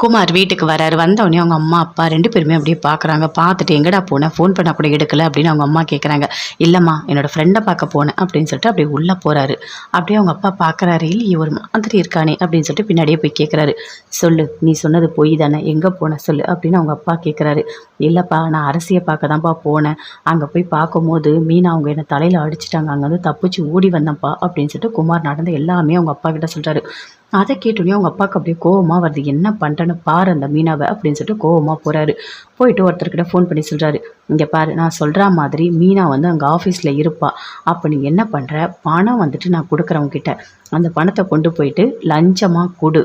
குமார் வீட்டுக்கு வராரு. வந்தவொடனே அவங்க அம்மா அப்பா ரெண்டு பேருமே அப்படியே பார்க்குறாங்க பார்த்துட்டு எங்கடா போனேன் ஃபோன் பண்ண கூட எடுக்கல அப்படின்னு அவங்க அம்மா கேட்குறாங்க இல்லைம்மா என்னோடய ஃப்ரெண்டை பார்க்க போனேன் அப்படின்னு சொல்லிட்டு அப்படியே உள்ளே போகிறாரு அப்படியே அவங்க அப்பா பார்க்குறாரு இல்லையே ஒரு மாதிரி இருக்கானே அப்படின்னு சொல்லிட்டு பின்னாடியே போய் கேட்குறாரு சொல்லு நீ சொன்னது பொய் தானே? எங்கே போன? சொல்லு அப்படின்னு அவங்க அப்பா கேட்குறாரு இல்லைப்பா நான் அரசியை பார்க்க தான்ப்பா போனேன். அங்கே போய் பார்க்கும்போது மீன் அவங்க என்னை தலையில் அடிச்சிட்டாங்க. அங்கே வந்து தப்பிச்சு ஓடி வந்தேன்ப்பா அப்படின்னு சொல்லிட்டு குமார் நடந்த எல்லாமே அவங்க அப்பா கிட்ட சொல்கிறாரு அதை கேட்டோடனே அவங்க அப்பாவுக்கு அப்படியே கோவமாக வருது. என்ன பண்ணுறேன்னு பாரு அந்த மீனாவை அப்படின்னு சொல்லிட்டு கோவமாக போகிறாரு போயிட்டு ஒருத்தர்கிட்ட ஃபோன் பண்ணி சொல்கிறாரு இங்கே பாரு நான் சொல்கிற மாதிரி மீனா வந்து அங்கே ஆஃபீஸில் இருப்பா. அப்போ நீ என்ன பண்ணுற பணம் வந்துட்டு நான் கொடுக்குறவங்கிட்ட அந்த பணத்தை கொண்டு போயிட்டு லஞ்சமாக கொடு.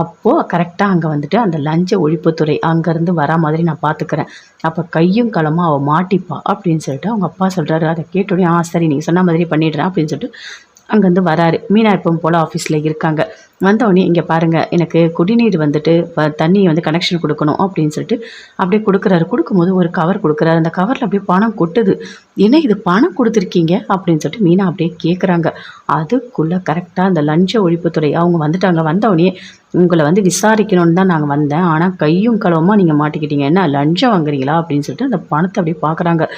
அப்போது கரெக்டாக அங்கே வந்துட்டு அந்த லஞ்ச ஒழிப்புத்துறை அங்கேருந்து வரா மாதிரி நான் பார்த்துக்கிறேன் அப்போ கையும் களமாக அவள் மாட்டிப்பா அப்படின்னு சொல்லிட்டு அவங்க அப்பா சொல்கிறாரு அதை கேட்டோடனே ஆ சரி நீங்கள் சொன்ன மாதிரி பண்ணிடுறேன் அப்படின்னு சொல்லிட்டு அங்கேருந்து வராரு. மீனா எப்பவும் போல் ஆஃபீஸில் இருக்காங்க. வந்தவொடனே இங்கே பாருங்கள் எனக்கு குடிநீர் வந்துட்டு வ- தண்ணி வந்து கனெக்ஷன் கொடுக்கணும் அப்படின்னு சொல்லிட்டு அப்படியே கொடுக்குறாரு. கொடுக்கும்போது ஒரு கவர் கொடுக்குறாரு. அந்த கவரில் அப்படியே பணம் கொட்டுது. என்ன இது பணம் கொடுத்துருக்கீங்க? அப்படின்னு சொல்லிட்டு மீனா அப்படியே கேட்குறாங்க அதுக்குள்ளே கரெக்டாக அந்த லஞ்ச ஒழிப்புத்துறை அவங்க வந்துட்டாங்க. வந்தவொடனே உங்களை வந்து விசாரிக்கணும்னு தான் நாங்கள் வந்தேன். ஆனால் கையும் களவுமாக நீங்கள் மாட்டிக்கிட்டீங்க. என்ன லஞ்சம் வாங்குறீங்களா? அப்படின்னு சொல்லிட்டு அந்த பணத்தை அப்படியே பார்க்குறாங்க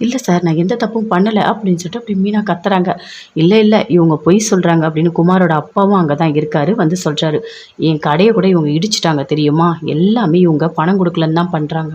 இல்லை சார் நான் எந்த தப்பும் பண்ணலை அப்படின்னு சொல்லிட்டு அப்படி மீனா கத்துறாங்க. இல்லை இல்லை இவங்க பொய் சொல்கிறாங்க அப்படின்னு குமாரோட அப்பாவும் அங்கே தான் இருக்காரு வந்து சொல்கிறாரு என் கடையை கூட இவங்க இடிச்சிட்டாங்க தெரியுமா? எல்லாமே இவங்க பணம் கொடுக்கலன்னு தான் பண்ணுறாங்க